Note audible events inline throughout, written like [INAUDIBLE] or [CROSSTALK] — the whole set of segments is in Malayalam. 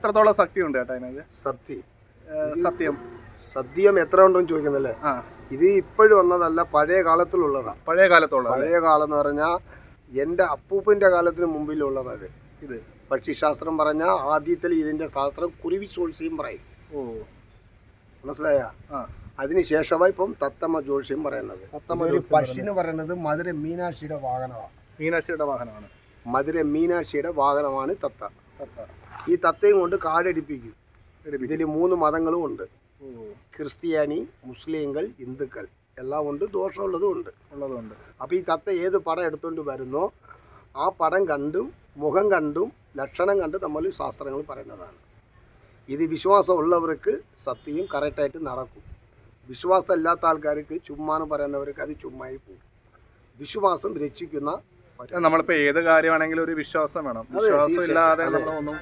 എത്രത്തോളം ശക്തി ഉണ്ട് കേട്ടോ അതിനകത്ത്? സത്യ. സത്യം. സദ്യം എത്ര ഉണ്ടെന്ന് ചോദിക്കുന്നല്ലേ? ആ. ഇത് ഇപ്പോഴും വന്നതല്ല പഴയ കാലത്തിലുള്ളതാ. പഴയ കാലത്തുള്ള പഴയ കാലം എന്ന് പറഞ്ഞാൽ എന്റെ അപ്പൂപ്പന്റെ കാലത്തിന് മുമ്പിലുള്ളതാ ഇത്. ഇത്. പക്ഷിശാസ്ത്രം പറഞ്ഞാൽ ആദ്യത്തിൽ ഇതിന്റെ ശാസ്ത്രം കുരുവി ജോത്സ്യം പറയും. ഓ. മനസ്സിലായ? ആ. അതിനുശേഷമാണ് ഇപ്പം തത്തമ്മ ജോത്സ്യം പറയുന്നത്. തത്തമ്മ ഒരു ജ്യോത്സ്യം പക്ഷി എന്ന് പറയുന്നത് മധുര മീനാക്ഷിയുടെ വാഹനമാണ് മീനാക്ഷിയുടെ വാഹനമാണ്. മധുര മീനാക്ഷിയുടെ വാഹനമാണ് തത്ത. തത്ത. ഈ തത്തയും കൊണ്ട് കാടടിപ്പിക്കും. ഇതിൽ മൂന്ന് മതങ്ങളും ഉണ്ട്. ക്രിസ്ത്യാനി മുസ്ലിങ്ങൾ ഹിന്ദുക്കൾ. എല്ലാം ഉണ്ട് ദോഷമുള്ളതും ഉണ്ട്. ഉള്ളതുകൊണ്ട് അപ്പോൾ ഈ തത്ത ഏത് പടം എടുത്തുകൊണ്ട് വരുന്നോ ആ പടം കണ്ടും മുഖം കണ്ടും ലക്ഷണം കണ്ട് നമ്മൾ ശാസ്ത്രങ്ങൾ പറയുന്നതാണ്. ഇത് വിശ്വാസമുള്ളവർക്ക് സത്യം കറക്റ്റായിട്ട് നടക്കും. വിശ്വാസം ഇല്ലാത്ത ആൾക്കാർക്ക് ചുമ്മാന്ന് പറയുന്നവർക്ക് അത് ചുമ്മായി പോകും. വിശ്വാസം രക്ഷിക്കുന്ന നമ്മളിപ്പോൾ നമ്മളിപ്പോ ഏത് കാര്യമാണെങ്കിലും ഒരു വിശ്വാസം വേണം. വിശ്വാസം ഇല്ലാതെ നമ്മളൊന്നും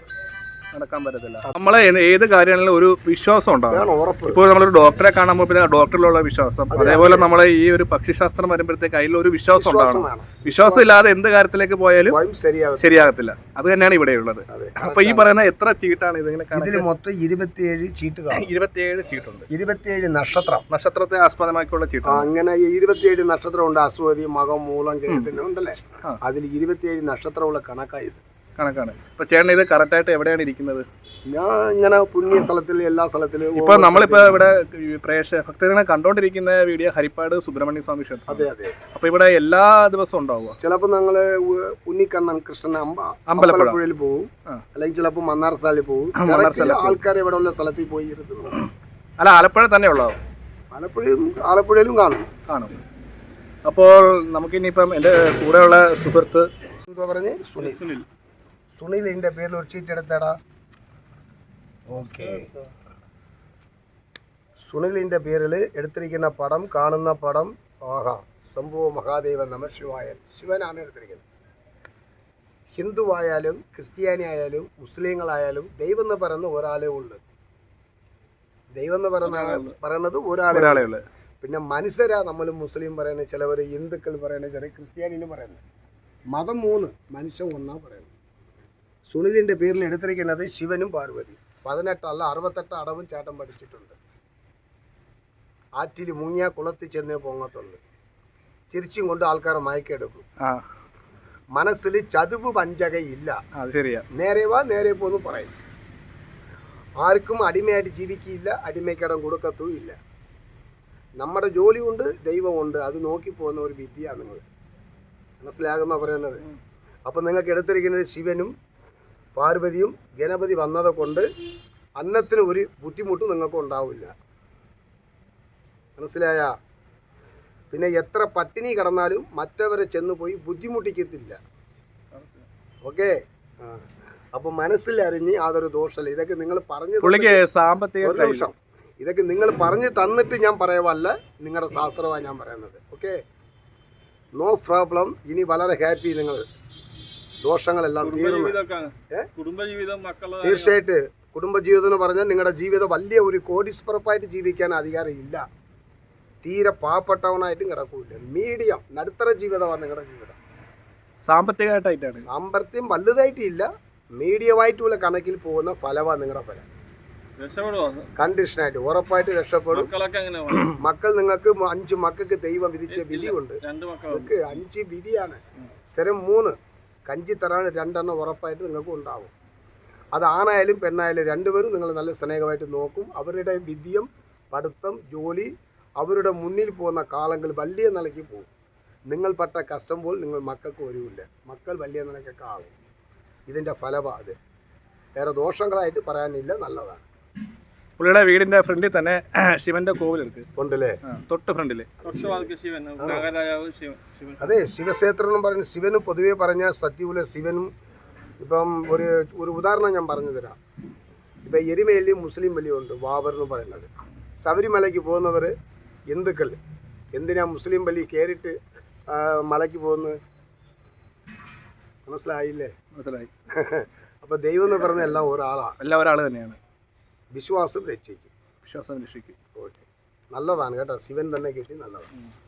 നടക്കാൻ പറ്റത്തില്ല. നമ്മളെ ഏത് കാര്യങ്ങളിലും കാര്യമാണെങ്കിലും ഒരു വിശ്വാസം ഉണ്ടാവും ഇപ്പോൾ നമ്മളൊരു ഡോക്ടറെ കാണുമ്പോൾ പിന്നെ ഡോക്ടറിലുള്ള വിശ്വാസം. അതേപോലെ നമ്മളെ ഈ ഒരു പക്ഷിശാസ്ത്രം വരുമ്പോഴത്തേക്ക് അതിലൊരു വിശ്വാസം വിശ്വാസം ഉണ്ടാവണം. വിശ്വാസം ഇല്ലാതെ എന്ത് കാര്യത്തിലേക്ക് പോയാലും ശരിയാകത്തില്ല. അത് തന്നെയാണ് ഇവിടെ ഉള്ളത്. അപ്പൊ ഈ പറയുന്ന എത്ര ചീട്ടാണ് ഇതിങ്ങനെ ഇതിൽ മൊത്തം ഇരുപത്തിയേഴ് ചീട്ട് [LAUGHS] ഇരുപത്തിയേഴ് ചീട്ടുണ്ട്. ഇരുപത്തിയേഴ് നക്ഷത്രം. നക്ഷത്രത്തെ ആസ്പദമാക്കിയുള്ള ചീട്ട് അങ്ങനെ ഇരുപത്തിയേഴ് നക്ഷത്രം ഉണ്ട് അശ്വതി മകം മൂലം കേതുന്ന് ഉണ്ടല്ലേ? അതിൽ ഇരുപത്തിയേഴ് നക്ഷത്രമുള്ള കണക്കായത് കണക്കാണ്. ഇപ്പൊ ചേട്ടൻ ഇത് കറക്റ്റ് ആയിട്ട് എവിടെയാണ് ഇരിക്കുന്നത്? ഞാൻ ഇങ്ങനെ പുണ്യ സ്ഥലത്തിൽ എല്ലാ സ്ഥലത്തിലും ഇപ്പൊ നമ്മളിപ്പോ ഇവിടെ പ്രേക്ഷക പ്രേക്ഷ ഭക്തജനെ കണ്ടോണ്ടിരിക്കുന്ന വീഡിയോ ഹരിപ്പാട് സുബ്രഹ്മണ്യ സ്വാമി ക്ഷേത്രം അതെ അതെ. അപ്പൊ ഇവിടെ എല്ലാ ദിവസവും ഉണ്ടാവുക ചിലപ്പോൾ ഞങ്ങൾ ഉ- ഉണ്ണിക്കണ്ണൻ കൃഷ്ണൻ അമ്പ അമ്പലപ്പുഴ. അമ്പലപ്പുഴയിൽ പോകും. അല്ലെങ്കിൽ ചിലപ്പോൾ മന്നാർ സ്ഥലത്തിൽ പോകും ആൾക്കാർ ഇവിടെ ഉള്ള സ്ഥലത്തിൽ പോയി ഇരുന്നു അല്ല ആലപ്പുഴ തന്നെ ഉള്ളതോ ആലപ്പുഴയും ആലപ്പുഴയിലും കാണും. കാണും. അപ്പോൾ നമുക്കിനിയിപ്പം എന്റെ കൂടെയുള്ള സുഹൃത്ത് എന്താ പറഞ്ഞ്? സുനിൽ. സുനിൽ സുനിലിന്റെ പേരിൽ ഒരു ചീറ്റ് എടുത്തടാ. ഓക്കെ സുനിലിന്റെ പേരിൽ എടുത്തിരിക്കുന്ന പടം കാണുന്ന പടം ആഹാ സംഭവ മഹാദേവൻ നമ ശിവായൻ ശിവനാണ് എടുത്തിരിക്കുന്നത് ഹിന്ദു ആയാലും ക്രിസ്ത്യാനി ആയാലും മുസ്ലിങ്ങളായാലും ദൈവം എന്ന് പറയുന്ന ഒരാളേ ഉള്ളു. ദൈവം എന്ന് പറയുന്ന പറയുന്നത് ഒരാളെ ഒരാളെ ഉള്ളു. പിന്നെ മനുഷ്യരാ നമ്മൾ മുസ്ലിം പറയുന്നത് ചിലവർ ഹിന്ദുക്കൾ പറയുന്നത് ചില ക്രിസ്ത്യാനിന്ന് പറയുന്നത് മതം മൂന്ന് മനുഷ്യൻ ഒന്നാ പറയുന്നത്. സുനിലിന്റെ പേരിൽ എടുത്തിരിക്കുന്നത് ശിവനും പാർവതി. പതിനെട്ടല്ല അറുപത്തെട്ട് അടവും ചേട്ടൻ പഠിച്ചിട്ടുണ്ട്. ആറ്റിൽ മുങ്ങിയ കുളത്തിൽ ചെന്നേ പൊങ്ങത്തുള്ളൂ. ചിരിച്ചും കൊണ്ട് ആൾക്കാരെ മയക്കെടുക്കും മനസ്സിൽ ചതുവ് പഞ്ചകയില്ല. നേരെ വാ നേരെ പോന്ന് പറയും. ആർക്കും അടിമയായിട്ട് ജീവിക്കില്ല അടിമയ്ക്കിടം കൊടുക്കത്തും ഇല്ല. നമ്മുടെ ജോലി കൊണ്ട് ദൈവമുണ്ട് അത് നോക്കി പോകുന്ന ഒരു വിദ്യയാണ് നിങ്ങൾ. മനസ്സിലാകുന്ന പറയുന്നത് അപ്പം നിങ്ങൾക്ക് എടുത്തിരിക്കുന്നത് ശിവനും പാർവതിയും ഗണപതി വന്നത് കൊണ്ട് അന്നത്തിന് ഒരു ബുദ്ധിമുട്ടും നിങ്ങൾക്ക് ഉണ്ടാവില്ല. മനസ്സിലായ? പിന്നെ എത്ര പട്ടിണി കിടന്നാലും മറ്റവരെ ചെന്ന് പോയി ബുദ്ധിമുട്ടിക്കത്തില്ല. ഓക്കെ? അപ്പൊ മനസ്സിലറിഞ്ഞ് അതൊരു ദോഷല്ല ഇതൊക്കെ നിങ്ങൾ പറഞ്ഞു സാമ്പത്തിക നിമിഷം. ഇതൊക്കെ നിങ്ങൾ പറഞ്ഞു തന്നിട്ട് ഞാൻ പറയുവല്ല. നിങ്ങളുടെ ശാസ്ത്രമാണ് ഞാൻ പറയുന്നത്. ഓക്കെ? No problem. ഇനി വളരെ ഹാപ്പി നിങ്ങൾ. ദോഷങ്ങളെല്ലാം തീർന്നു. കുടുംബജീവിതം മക്കളെ തീർച്ചയായിട്ട് കുടുംബജീവിതം എന്ന് പറഞ്ഞാൽ നിങ്ങളുടെ ജീവിതം വലിയ ഒരു കോടീശ്വരപ്പായിട്ട് ജീവിക്കാൻ അധികാരം ഇല്ല തീരെ പാവപ്പെട്ടവനായിട്ടും കിടക്കൂല മീഡിയം നടുത്തര ജീവിതമാണ് നിങ്ങളുടെ ജീവിതം. സാമ്പത്തികമായിട്ടായിട്ടാണ്. സാമ്പത്തികം വലുതായിട്ടില്ല. മീഡിയമായിട്ടുള്ള കണക്കിൽ പോകുന്ന ഫലമാണ് നിങ്ങളുടെ ഫലം. കണ്ടീഷനായിട്ട് ഉറപ്പായിട്ട് രക്ഷപ്പെടും. [CLEARS THROAT] മക്കൾ നിങ്ങൾക്ക് അഞ്ച് മക്കൾക്ക് ദൈവം വിധിച്ച വിധിയുണ്ട്. നിങ്ങൾക്ക് അഞ്ച് വിധിയാണ്. സ്ഥിരം മൂന്ന്. കഞ്ചി തരാൻ രണ്ടെണ്ണം ഉറപ്പായിട്ട് നിങ്ങൾക്ക് ഉണ്ടാവും. അത് ആണായാലും പെണ്ണായാലും രണ്ടുപേരും നിങ്ങൾ നല്ല സ്നേഹമായിട്ട് നോക്കും. അവരുടെ വിദ്യം പഠിത്തം ജോലി അവരുടെ മുന്നിൽ പോകുന്ന കാലങ്ങൾ വലിയ നിലയ്ക്ക് പോകും. നിങ്ങൾ പെട്ട കഷ്ടം പോൽ നിങ്ങൾ മക്കൾക്ക് വരില്ല. മക്കൾ വലിയ നിലയ്ക്കൊക്കെ ആകും. ഇതിന്റെ ഫലമാണ് അത്. വേറെ ദോഷങ്ങളായിട്ട് പറയാനില്ല. നല്ലതാണ്. പുള്ളിയുടെ വീടിന്റെ ഫ്രണ്ടിൽ തന്നെ [CLEARS THROAT] ശിവന്റെ കോവിലുണ്ട്. ഉണ്ടല്ലേ? തൊട്ട് ഫ്രണ്ടിൽ. അതെ ശിവക്ഷേത്രം എന്ന് പറഞ്ഞ ശിവന് പൊതുവേ പറഞ്ഞ സത്യവുലെ ശിവനും ഇപ്പം ഒരു ഒരു ഉദാഹരണം ഞാൻ പറഞ്ഞു തരാം. ഇപ്പം എരുമയിൽ മുസ്ലിം ബലിയുണ്ട് വാവർ എന്ന് പറയുന്നത്. ശബരിമലയ്ക്ക് പോകുന്നവർ ഹിന്ദുക്കൾ എന്തിനാ മുസ്ലിം ബലി കയറിയിട്ട് മലയ്ക്ക് പോകുന്നത്? മനസ്സിലായില്ലേ? മനസ്സിലായി. [LAUGHS] അപ്പോൾ ദൈവം എന്ന് പറഞ്ഞ എല്ലാം ഒരാളാണ് എല്ലാം ഒരാൾ തന്നെയാണ്. വിശ്വാസം രക്ഷിക്കും. വിശ്വാസം രക്ഷിക്കും. ഓക്കെ. നല്ലതാണ് കേട്ടോ. ശിവൻ തന്നെ കിട്ടി നല്ലതാണ്.